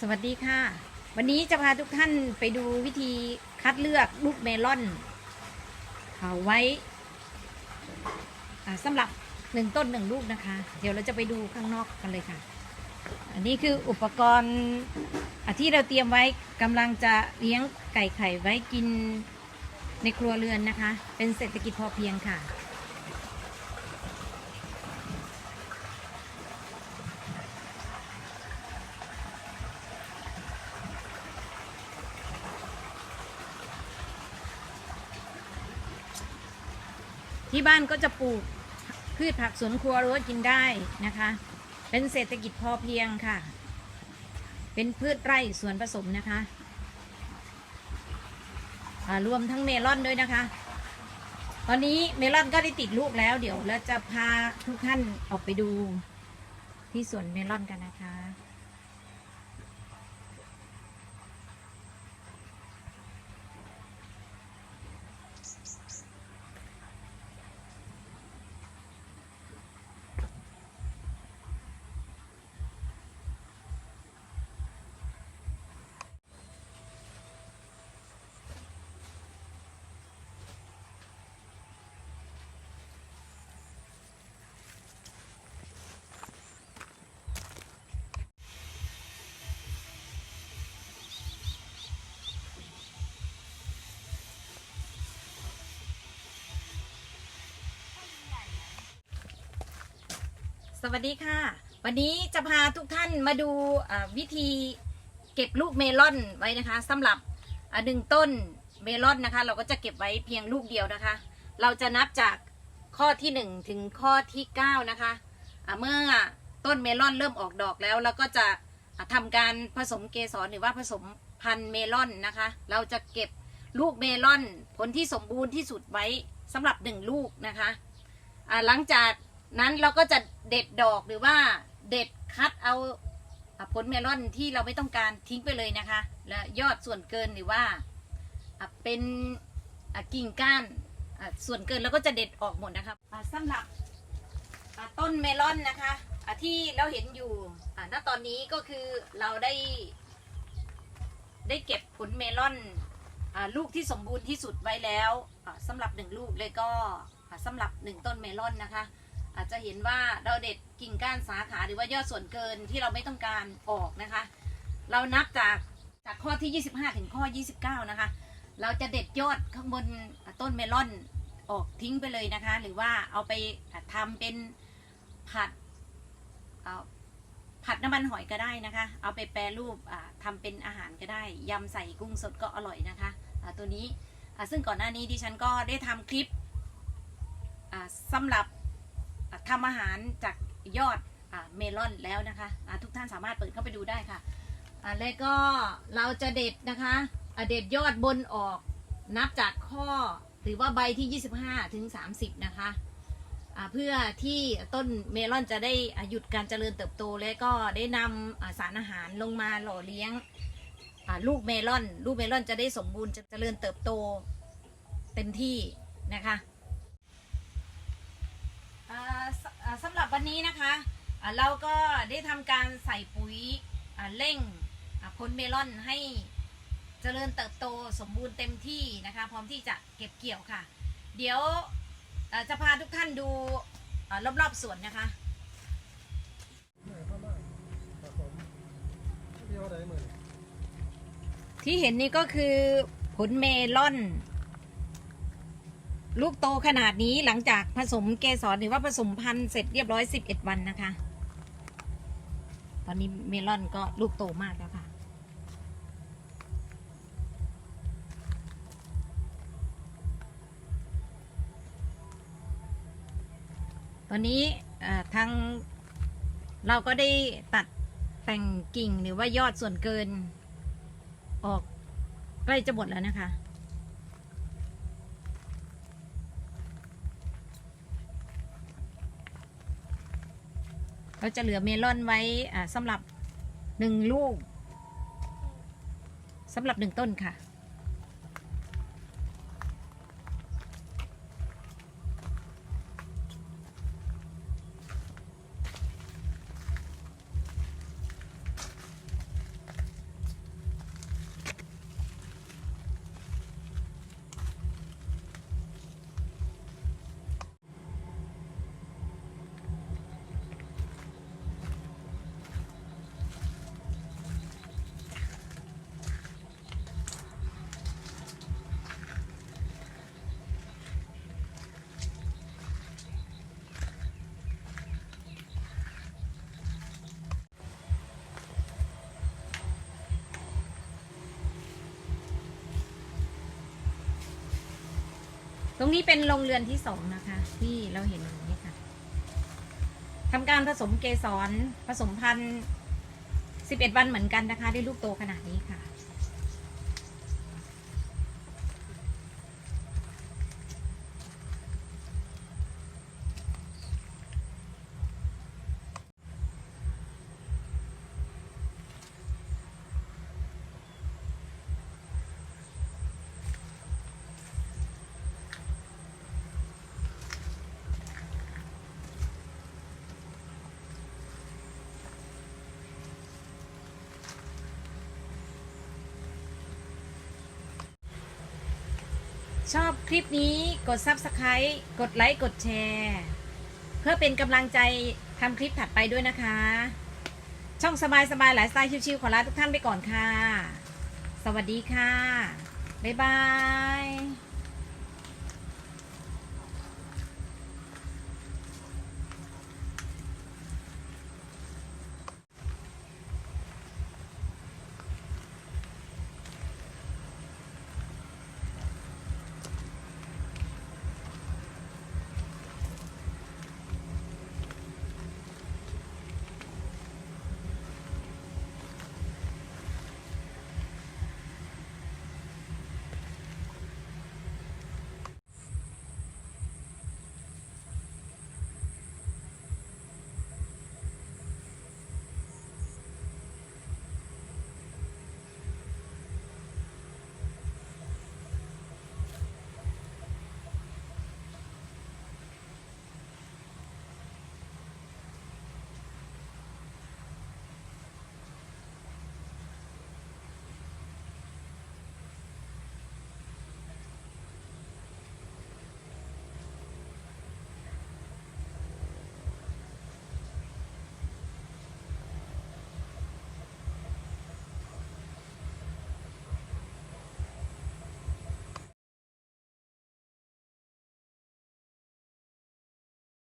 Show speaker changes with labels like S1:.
S1: สวัสดีค่ะ วันนี้จะพาทุกท่านไปดูวิธีคัดเลือกลูกเมลอนเอาไว้สำหรับหนึ่งต้นหนึ่งลูกนะคะ เดี๋ยวเราจะไปดูข้างนอกกันเลยค่ะ อันนี้คืออุปกรณ์ที่เราเตรียมไว้กำลังจะเลี้ยงไก่ไข่ไว้กินในครัวเรือนนะคะ เป็นเศรษฐกิจพอเพียงค่ะ ที่บ้านก็จะปลูกพืชผักสวนครัวรั้วกินได้นะคะ เป็นเศรษฐกิจพอเพียงค่ะ เป็นพืชไร่สวนผสมนะคะรวมทั้งเมลอนด้วยนะคะ ตอนนี้เมลอนก็ได้ติดลูกแล้ว เดี๋ยวเราจะพาทุกท่านออกไปดูที่สวนเมลอนกันนะคะ สวัสดีค่ะ วันนี้จะพาทุกท่านมาดูวิธีเก็บลูกเมลอนไว้นะคะสำหรับหนึ่งต้นเมลอนนะคะ เราก็จะเก็บไว้เพียงลูกเดียวนะคะ เราจะนับจากข้อที่หนึ่งถึงข้อที่เก้านะคะอ่าเมื่อต้นเมลอนเริ่มออกดอกแล้วเราก็จะอ่าทำการผสมเกสรหรือว่าผสมพันธุ์เมลอนนะคะ เราจะเก็บลูกเมลอนผลที่สมบูรณ์ที่สุดไว้สำหรับหนึ่งลูกนะคะหลังจาก นั้นเราก็จะเด็ดดอกหรือว่าเด็ดคัดเอาผลเมลอนที่เราไม่ต้องการทิ้งไปเลยนะคะ และยอดส่วนเกินหรือว่าเป็นกิ่งก้านส่วนเกินเราก็จะเด็ดออกหมดนะคะอะสำหรับต้นเมลอนนะคะที่เราเห็นอยู่ณตอนนี้ก็คือเราได้ ได้เก็บผลเมลอนอลูกที่สมบูรณ์ที่สุดไว้แล้วสำหรับหนึ่งลูกเลยก็สำหรับหนึ่งต้นเมลอนนะคะ อาจจะเห็นว่าเราเด็ดกิ่งก้านสาขาหรือว่ายอดส่วนเกินที่เราไม่ต้องการออกนะคะ เรานับจากจากข้อที่ 25 ถึงข้อ 29 นะคะ เราจะเด็ดยอดข้างบนต้นเมลอนออกทิ้งไปเลยนะคะ หรือว่าเอาไปทำเป็นผัดเอ่อผัดน้ำมันหอยก็ได้นะคะ เอาไปแปรรูปอ่าทำเป็นอาหารก็ได้ยำใส่กุ้งสดก็อร่อยนะคะตัวนี้ซึ่งก่อนหน้านี้ดิฉันก็ได้ทำคลิปอ่าสำหรับ ทำอาหารจากยอดอเมลอนแล้วนะคะะทุกท่านสามารถเปิดเข้าไปดูได้ค่ะะแล้วก็เราจะเด็ดนะคะะเด็ดยอดบนออกนับจากข้อหรือว่าใบที่ 25 ถึง 30 นะคะะเพื่อที่ต้นเมลอนจะได้หยุดการเจริญเติบโต และก็ได้นำสารอาหารลงมาหล่อเลี้ยงลูกเมลอน ลูกเมลอนจะได้สมบูรณ์จะเจริญเติบโตเต็มที่นะคะ อ่าสอ่าสำหรับ วันนี้นะคะเราก็ได้ทำการใส่ปุ๋ยเร่งผลเมลอนให้เจริญเติบโตสมบูรณ์เต็มที่นะคะ พร้อมที่จะเก็บเกี่ยวค่ะ เดี๋ยวจะพาทุกท่านดูอ่ารอบๆสวนนะคะที่เห็นนี่ก็คือผลเมลอน ลูกโตขนาดนี้หลังจากผสมเกสรหรือว่าผสมพันธุ์เสร็จเรียบร้อย 11 วันนะคะ ตอนนี้เมลอนก็ลูกโตมากแล้วค่ะ ตอนนี้ทางเราก็ได้ตัดแต่งกิ่งหรือว่ายอดส่วนเกิน ออกใกล้จะหมดแล้วนะคะ เราจะเหลือเมลอนไว้สำหรับหนึ่งลูกสำหรับหนึ่งต้นค่ะ รงนี้เป็นโรงเรือนที่สองนะคะ ที่เราเห็นอย่างนี้ค่ะทำการผสมเกสรผสมพันธุ์11 วันเหมือนกันนะคะ ได้ลูกโตขนาดนี้ค่ะ ชอบคลิปนี้กด Subscribe กดไลค์ กดแชร์ เพื่อเป็นกำลังใจทำคลิปถัดไปด้วยนะคะ ช่องสบายสบายหลายสไตล์ชิวๆขอลาทุกท่านไปก่อนค่ะ สวัสดีค่ะ บ๊ายบาย